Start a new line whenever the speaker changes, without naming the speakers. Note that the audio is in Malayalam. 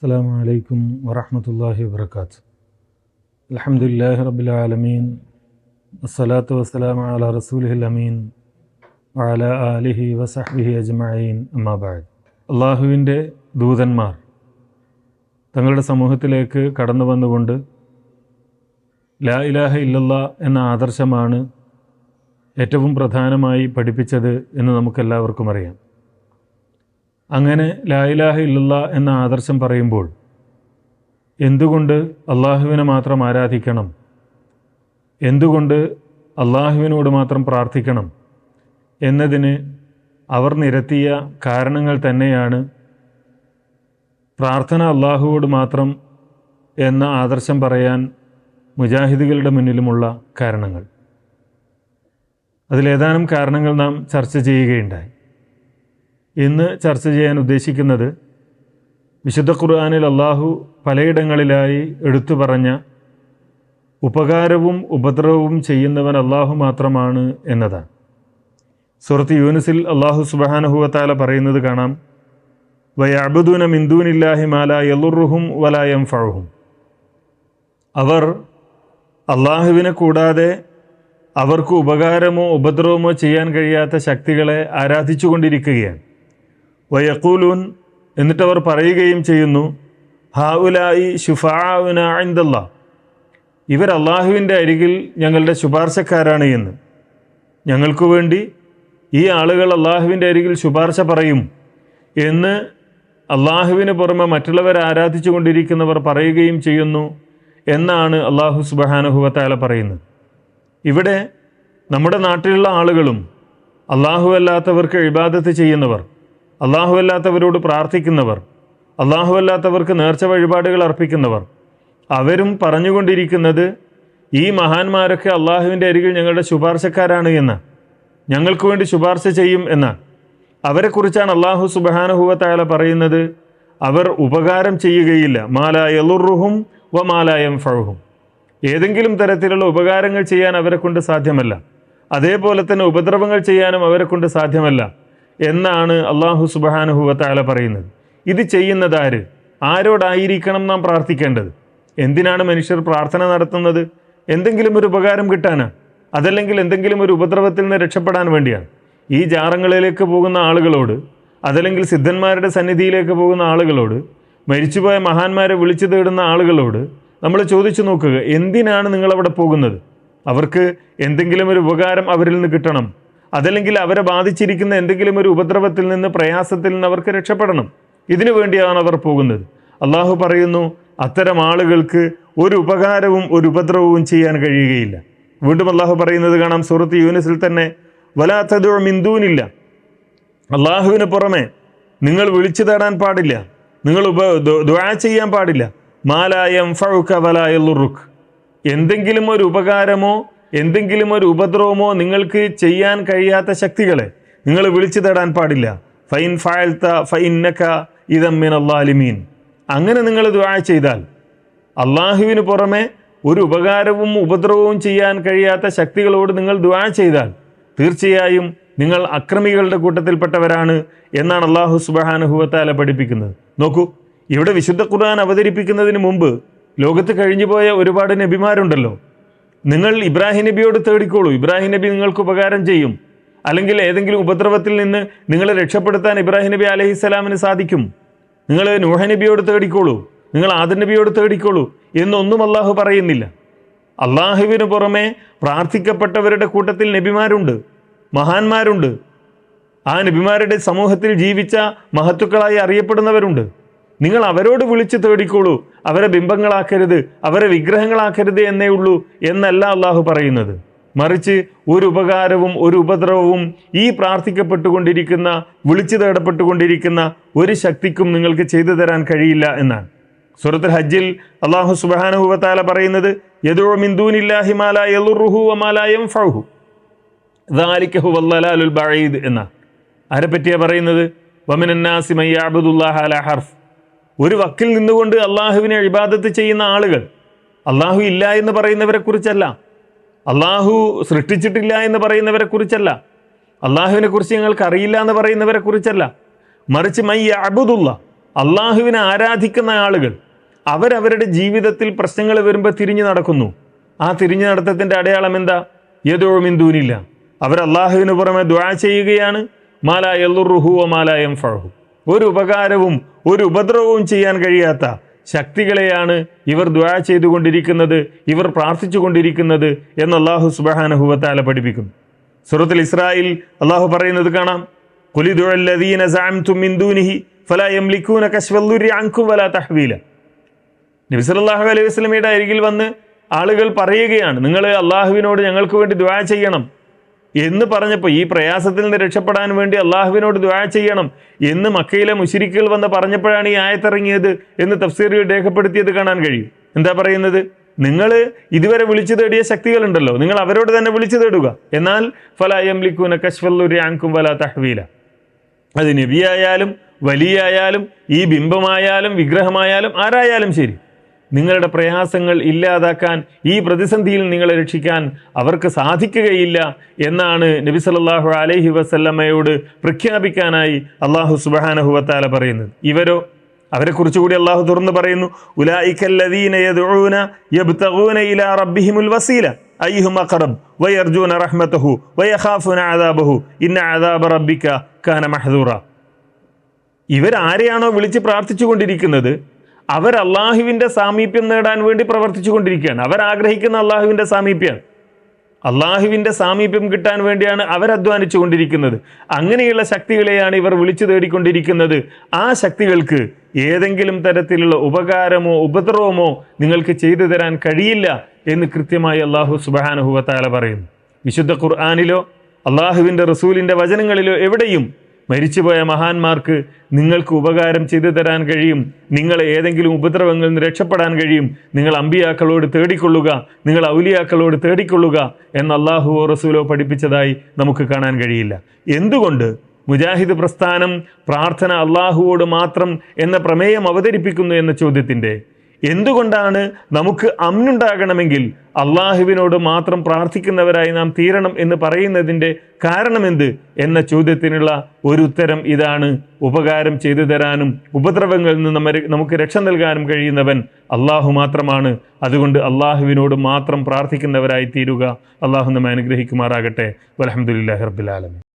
السلام عليكم ورحمة الله وبركاته الحمد لله رب العالمين الصلاة والسلام على رسوله الأمين وعلى آله وصحبه أجمعين أما بعد അള്ളാഹുവിൻ്റെ ദൂതന്മാർ തങ്ങളുടെ സമൂഹത്തിലേക്ക് കടന്നു വന്നുകൊണ്ട് ലാ ഇലാഹ ഇല്ലല്ല എന്ന ആദർശമാണ് ഏറ്റവും പ്രധാനമായി പഠിപ്പിച്ചത് എന്ന് നമുക്കെല്ലാവർക്കും അറിയാം അങ്ങനെ ലായിലാഹ ഇല്ലല്ല എന്ന ആദർശം പറയുമ്പോൾ എന്തുകൊണ്ട് അള്ളാഹുവിനെ മാത്രം ആരാധിക്കണം? എന്തുകൊണ്ട് അള്ളാഹുവിനോട് മാത്രം പ്രാർത്ഥിക്കണം? എന്നതിന് അവർ നിരത്തിയ കാരണങ്ങൾ തന്നെയാണ് പ്രാർത്ഥന അള്ളാഹുവോട് മാത്രം എന്ന ആദർശം പറയാൻ മുജാഹിദുകളുടെ മുന്നിലുമുള്ള കാരണങ്ങൾ. അതിലേതാനും കാരണങ്ങൾ നാം ചർച്ച ചെയ്യുകയുണ്ടായി. ഇന്ന് ചർച്ച ചെയ്യാൻ ഉദ്ദേശിക്കുന്നത് വിശുദ്ധ ഖുർആാനിൽ അള്ളാഹു പലയിടങ്ങളിലായി എടുത്തു പറഞ്ഞ ഉപകാരവും ഉപദ്രവവും ചെയ്യുന്നവൻ അള്ളാഹു മാത്രമാണ് എന്നതാണ്. സുഹൃത്ത് യൂനിസിൽ അള്ളാഹു സുബാനഹുവത്താല പറയുന്നത് കാണാം. വയഅബുദൂന മിന്ദൂനില്ലാഹി മാല യലുറുഹും വലായം ഫഴുഹും അവർ അള്ളാഹുവിനെ കൂടാതെ അവർക്ക് ഉപകാരമോ ഉപദ്രവമോ ചെയ്യാൻ കഴിയാത്ത ശക്തികളെ ആരാധിച്ചുകൊണ്ടിരിക്കുകയാണ്. വയക്കൂലൂൻ എന്നിട്ടവർ പറയുകയും ചെയ്യുന്നു ഹാവുലായി ഷുഫാവുന ഇവർ അള്ളാഹുവിന്റെ അരികിൽ ഞങ്ങളുടെ ശുപാർശക്കാരാണ് എന്ന്. ഞങ്ങൾക്കു വേണ്ടി ഈ ആളുകൾ അള്ളാഹുവിന്റെ അരികിൽ ശുപാർശ പറയും എന്ന് അള്ളാഹുവിന് പുറമെ മറ്റുള്ളവർ ആരാധിച്ചു കൊണ്ടിരിക്കുന്നവർ പറയുകയും ചെയ്യുന്നു എന്നാണ് അള്ളാഹു സുബഹാനുഹുവത്താല പറയുന്നത്. ഇവിടെ നമ്മുടെ നാട്ടിലുള്ള ആളുകളും അള്ളാഹു അല്ലാത്തവർക്ക് ഇബാദത്ത് ചെയ്യുന്നവർ അള്ളാഹു അല്ലാത്തവരോട് പ്രാർത്ഥിക്കുന്നവർ അള്ളാഹുവല്ലാത്തവർക്ക് നേർച്ച വഴിപാടുകൾ അർപ്പിക്കുന്നവർ അവരും പറഞ്ഞുകൊണ്ടിരിക്കുന്നത് ഈ മഹാന്മാരൊക്കെ അള്ളാഹുവിന്റെ അരികിൽ ഞങ്ങളുടെ ശുപാർശക്കാരാണ് എന്ന് ഞങ്ങൾക്ക് വേണ്ടി ശുപാർശ ചെയ്യും എന്ന്. അവരെക്കുറിച്ചാണ് അള്ളാഹു സുബഹാനുഹുവത്തായാല പറയുന്നത്. അവർ ഉപകാരം ചെയ്യുകയില്ല. മാലായലുറുഹും വ മാലായം ഫഴുഹും ഏതെങ്കിലും തരത്തിലുള്ള ഉപകാരങ്ങൾ ചെയ്യാൻ അവരെ കൊണ്ട് സാധ്യമല്ല. അതേപോലെ തന്നെ ഉപദ്രവങ്ങൾ ചെയ്യാനും അവരെ കൊണ്ട് സാധ്യമല്ല. എന്നാണ് അള്ളാഹു സുബാനുഹുവത്താല പറയുന്നത്. ഇത് ചെയ്യുന്നതാര് ആരോടായിരിക്കണം നാം പ്രാർത്ഥിക്കേണ്ടത്? എന്തിനാണ് മനുഷ്യർ പ്രാർത്ഥന നടത്തുന്നത്? എന്തെങ്കിലും ഒരു ഉപകാരം കിട്ടാനാണ് അതല്ലെങ്കിൽ എന്തെങ്കിലും ഒരു ഉപദ്രവത്തിൽ നിന്ന് രക്ഷപ്പെടാൻ വേണ്ടിയാണ്. ഈ ജാറങ്ങളിലേക്ക് പോകുന്ന ആളുകളോട് അതല്ലെങ്കിൽ സിദ്ധന്മാരുടെ സന്നിധിയിലേക്ക് പോകുന്ന ആളുകളോട് മരിച്ചുപോയ മഹാന്മാരെ വിളിച്ചു തേടുന്ന ആളുകളോട് നമ്മൾ ചോദിച്ചു നോക്കുക എന്തിനാണ് നിങ്ങളവിടെ പോകുന്നത്? അവർക്ക് എന്തെങ്കിലും ഒരു ഉപകാരം അവരിൽ നിന്ന് കിട്ടണം. അതല്ലെങ്കിൽ അവരെ ബാധിച്ചിരിക്കുന്ന എന്തെങ്കിലും ഒരു ഉപദ്രവത്തിൽ നിന്ന് പ്രയാസത്തിൽ നിന്ന് അവർക്ക് രക്ഷപ്പെടണം. ഇതിനു വേണ്ടിയാണ് അവർ പോകുന്നത്. അള്ളാഹു പറയുന്നു അത്തരം ആളുകൾക്ക് ഒരു ഉപകാരവും ഒരു ഉപദ്രവവും ചെയ്യാൻ കഴിയുകയില്ല. വീണ്ടും അള്ളാഹു പറയുന്നത് കാണാം സുഹൃത്ത് യൂനിസിൽ തന്നെ വലാത്തതോ മിന്ദൂനില്ല അള്ളാഹുവിന് പുറമെ നിങ്ങൾ വിളിച്ചു തേടാൻ പാടില്ല. നിങ്ങൾ ഉപ ചെയ്യാൻ പാടില്ല. മാലായം ഫഴുക്ക വലായുറുഖ് എന്തെങ്കിലും ഒരു ഉപകാരമോ എന്തെങ്കിലും ഒരു ഉപദ്രവമോ നിങ്ങൾക്ക് ചെയ്യാൻ കഴിയാത്ത ശക്തികളെ നിങ്ങൾ വിളിച്ചു തേടാൻ പാടില്ല. ഫൈൻ ഫായൽത്ത ഫൈൻ നക്ക ഇതമ്മിൻ അള്ളാലിമീൻ അങ്ങനെ നിങ്ങൾ ദുആ ചെയ്താൽ അള്ളാഹുവിന് പുറമെ ഒരു ഉപകാരവും ഉപദ്രവവും ചെയ്യാൻ കഴിയാത്ത ശക്തികളോട് നിങ്ങൾ ദുആ ചെയ്താൽ തീർച്ചയായും നിങ്ങൾ അക്രമികളുടെ കൂട്ടത്തിൽപ്പെട്ടവരാണ് എന്നാണ് അള്ളാഹു സുബഹാനുഹുവത്താല പഠിപ്പിക്കുന്നത്. നോക്കൂ ഇവിടെ വിശുദ്ധ ഖുർആൻ അവതരിപ്പിക്കുന്നതിന് മുമ്പ് ലോകത്ത് കഴിഞ്ഞുപോയ ഒരുപാട് നബിമാരുണ്ടല്ലോ. നിങ്ങൾ ഇബ്രാഹിം നബിയോട് തേടിക്കോളൂ. ഇബ്രാഹിം നബി നിങ്ങൾക്ക് ഉപകാരം ചെയ്യും. അല്ലെങ്കിൽ ഏതെങ്കിലും ഉപദ്രവത്തിൽ നിന്ന് നിങ്ങളെ രക്ഷപ്പെടുത്താൻ ഇബ്രാഹിം നബി അലഹിസ്സലാമിന് സാധിക്കും. നിങ്ങൾ നൂഹ നബിയോട് തേടിക്കോളൂ. നിങ്ങൾ ആദർ നബിയോട് തേടിക്കോളൂ എന്നൊന്നും അള്ളാഹു പറയുന്നില്ല. അള്ളാഹുവിന് പുറമെ പ്രാർത്ഥിക്കപ്പെട്ടവരുടെ കൂട്ടത്തിൽ നബിമാരുണ്ട് മഹാന്മാരുണ്ട്. ആ നബിമാരുടെ സമൂഹത്തിൽ ജീവിച്ച മഹത്തുക്കളായി അറിയപ്പെടുന്നവരുണ്ട്. നിങ്ങൾ അവരോട് വിളിച്ച് തേടിക്കോളൂ. അവരെ ബിംബങ്ങളാക്കരുത്. അവരെ വിഗ്രഹങ്ങളാക്കരുത് എന്നേ ഉള്ളൂ എന്നല്ല അള്ളാഹു പറയുന്നത്. മറിച്ച് ഒരു ഉപകാരവും ഒരു ഉപദ്രവവും ഈ പ്രാർത്ഥിക്കപ്പെട്ടുകൊണ്ടിരിക്കുന്ന വിളിച്ചു തേടപ്പെട്ടുകൊണ്ടിരിക്കുന്ന ഒരു ശക്തിക്കും നിങ്ങൾക്ക് ചെയ്തു തരാൻ കഴിയില്ല എന്നാണ്. സൂറത്തുൽ ഹജ്ജിൽ അള്ളാഹു സുബാനുഹുവത്താല പറയുന്നത് യദോ മാല യലുറുഹു വമാലായം ഫഹു ദാലിക്കഹുവല്ലാലുൽ ബഈദ് എന്ന ആരെ പറയുന്നത്? മയ്യാബുദുല്ലാഹ അല ഹർഫ് ഒരു വക്കിൽ നിന്നുകൊണ്ട് അള്ളാഹുവിനെ ഇബാദത്ത് ചെയ്യുന്ന ആളുകൾ അള്ളാഹു ഇല്ല എന്ന് പറയുന്നവരെ കുറിച്ചല്ല അള്ളാഹു സൃഷ്ടിച്ചിട്ടില്ല എന്ന് പറയുന്നവരെ കുറിച്ചല്ല അള്ളാഹുവിനെ കുറിച്ച് ഞങ്ങൾക്ക് അറിയില്ല എന്ന് പറയുന്നവരെ കുറിച്ചല്ല മറിച്ച് മൈ അബുദുള്ള അള്ളാഹുവിനെ ആരാധിക്കുന്ന ആളുകൾ അവരവരുടെ ജീവിതത്തിൽ പ്രശ്നങ്ങൾ വരുമ്പോൾ തിരിഞ്ഞു നടക്കുന്നു. ആ തിരിഞ്ഞു നടത്തത്തിന്റെ അടയാളം എന്താ? യദോമിന്തൂനില്ല അവർ അള്ളാഹുവിന് പുറമെ ദ്വാ ചെയ്യുകയാണ്. മാലായ എല്ലുറുഹു മാലായം ഫഴഹു ഒരു ഉപകാരവും ഒരു ഉപദ്രവവും ചെയ്യാൻ കഴിയാത്ത ശക്തികളെയാണ് ഇവർ ദ്വാ ചെയ്തുകൊണ്ടിരിക്കുന്നത് ഇവർ പ്രാർത്ഥിച്ചുകൊണ്ടിരിക്കുന്നത് എന്ന് അള്ളാഹു സുബഹാനഹുവത്താല പഠിപ്പിക്കുന്നു സൂറത്തുൽ ഇസ്രായേൽ അള്ളാഹു പറയുന്നത് കാണാം. നബി സല്ലല്ലാഹു അലൈഹി വസല്ലമയുടെ അരികിൽ വന്ന് ആളുകൾ പറയുകയാണ് നിങ്ങൾ അള്ളാഹുവിനോട് ഞങ്ങൾക്ക് വേണ്ടി ദ്വാ ചെയ്യണം എന്ന് പറഞ്ഞപ്പോൾ ഈ പ്രയാസത്തിൽ നിന്ന് രക്ഷപ്പെടാൻ വേണ്ടി അള്ളാഹുവിനോട് ദ്വാ ചെയ്യണം എന്ന് മക്കയിലെ മുശിരിക്കുകൾ വന്ന് പറഞ്ഞപ്പോഴാണ് ഈ ആയത്തിറങ്ങിയത് എന്ന് തഫ്സീറിൽ രേഖപ്പെടുത്തിയത് കാണാൻ കഴിയും. എന്താ പറയുന്നത്? നിങ്ങൾ ഇതുവരെ വിളിച്ചു തേടിയ ശക്തികളുണ്ടല്ലോ. നിങ്ങൾ അവരോട് തന്നെ വിളിച്ചു തേടുക. എന്നാൽ ഫല ഫലായംലിക്കൂന കശ്വല്ലൂരി ആങ്കും വല തഹ്വീല. അത് നബിയായാലും വലിയായാലും ഈ ബിംബമായാലും വിഗ്രഹമായാലും ആരായാലും ശരി. നിങ്ങളുടെ പ്രയാസങ്ങൾ ഇല്ലാതാക്കാൻ ഈ പ്രതിസന്ധിയിൽ നിങ്ങളെ രക്ഷിക്കാൻ അവർക്ക് സാധിക്കുകയില്ല എന്നാണ് നബി സല്ലല്ലാഹു അലൈഹി വസല്ലമ്മയോട് പ്രഖ്യാപിക്കാനായി അള്ളാഹു സുബാനഹുവത്താല പറയുന്നത്. ഇവരോ? അവരെക്കുറിച്ച് കൂടി അള്ളാഹു തുറന്ന് പറയുന്നു വസീല ഇവരാരെയാണോ വിളിച്ച് പ്രാർത്ഥിച്ചു കൊണ്ടിരിക്കുന്നത് അവർ അള്ളാഹുവിന്റെ സാമീപ്യം നേടാൻ വേണ്ടി പ്രവർത്തിച്ചു കൊണ്ടിരിക്കുകയാണ്. അവർ ആഗ്രഹിക്കുന്ന അള്ളാഹുവിന്റെ സാമീപ്യമാണ് അള്ളാഹുവിന്റെ സാമീപ്യം കിട്ടാൻ വേണ്ടിയാണ് അവർ അധ്വാനിച്ചു കൊണ്ടിരിക്കുന്നത്. അങ്ങനെയുള്ള ശക്തികളെയാണ് ഇവർ വിളിച്ചു തേടിക്കൊണ്ടിരിക്കുന്നത്. ആ ശക്തികൾക്ക് ഏതെങ്കിലും തരത്തിലുള്ള ഉപകാരമോ ഉപദ്രവമോ നിങ്ങൾക്ക് ചെയ്തു തരാൻ കഴിയില്ല എന്ന് കൃത്യമായി അള്ളാഹു സുബാനുഹുവത്താല പറയുന്നു. വിശുദ്ധ ഖുർആാനിലോ അള്ളാഹുവിന്റെ റസൂലിന്റെ വചനങ്ങളിലോ എവിടെയും മരിച്ചുപോയ മഹാന്മാർക്ക് നിങ്ങൾക്ക് ഉപകാരം ചെയ്തു തരാൻ കഴിയും. നിങ്ങളെ ഏതെങ്കിലും ഉപദ്രവങ്ങളിൽ നിന്ന് രക്ഷപ്പെടാൻ കഴിയും. നിങ്ങൾ അമ്പിയാക്കളോട് തേടിക്കൊള്ളുക. നിങ്ങൾ ഔലിയാക്കളോട് തേടിക്കൊള്ളുക എന്ന് അള്ളാഹുവോ റസൂലോ പഠിപ്പിച്ചതായി നമുക്ക് കാണാൻ കഴിയില്ല. എന്തുകൊണ്ട്? മുജാഹിദ് പ്രസ്ഥാനം പ്രാർത്ഥന അള്ളാഹുവോട് മാത്രം എന്ന പ്രമേയം അവതരിപ്പിക്കുന്നു എന്ന ചോദ്യത്തിന്റെ എന്തുകൊണ്ടാണ് നമുക്ക് അമ്നുണ്ടാകണമെങ്കിൽ അള്ളാഹുവിനോട് മാത്രം പ്രാർത്ഥിക്കുന്നവരായി നാം തീരണം എന്ന് പറയുന്നതിന്റെ കാരണമെന്ത് എന്ന ചോദ്യത്തിനുള്ള ഒരു ഉത്തരം ഇതാണ്. ഉപകാരം ചെയ്തു തരാനും ഉപദ്രവങ്ങളിൽ നിന്ന് നമുക്ക് രക്ഷ നൽകാനും കഴിയുന്നവൻ അള്ളാഹു മാത്രമാണ്. അതുകൊണ്ട് അള്ളാഹുവിനോട് മാത്രം പ്രാർത്ഥിക്കുന്നവരായി തീരുക. അള്ളാഹു നമ്മെ അനുഗ്രഹിക്കുമാറാകട്ടെ. വലഹമുല്ലാ റബ്ബുലാലമി